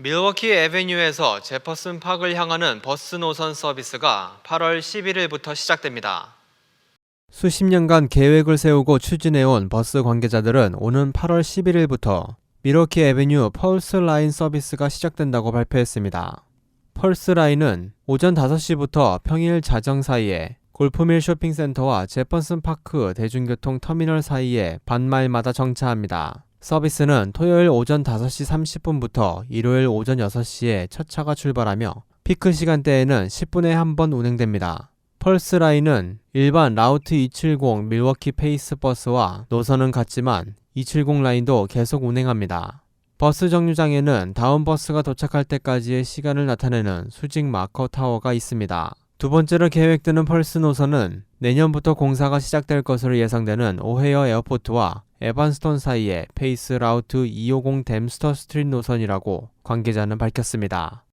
밀워키 애베뉴에서 제퍼슨 파크를 향하는 버스 노선 서비스가 8월 11일부터 시작됩니다. 수십 년간 계획을 세우고 추진해온 버스 관계자들은 오는 8월 11일부터 밀워키 애베뉴 펄스 라인 서비스가 시작된다고 발표했습니다. 펄스 라인은 오전 5시부터 평일 자정 사이에 골프밀 쇼핑센터와 제퍼슨 파크 대중교통 터미널 사이에 반마일마다 정차합니다. 서비스는 토요일 오전 5시 30분부터 일요일 오전 6시에 첫 차가 출발하며 피크 시간대에는 10분에 한 번 운행됩니다. 펄스 라인은 일반 라우트 270 밀워키 페이스 버스와 노선은 같지만 270 라인도 계속 운행합니다. 버스 정류장에는 다음 버스가 도착할 때까지의 시간을 나타내는 수직 마커 타워가 있습니다. 두 번째로 계획되는 펄스 노선은 내년부터 공사가 시작될 것으로 예상되는 오헤어 에어포트와 에반스톤 사이의 페이스 라우트 250 댐스터 스트릿 노선이라고 관계자는 밝혔습니다.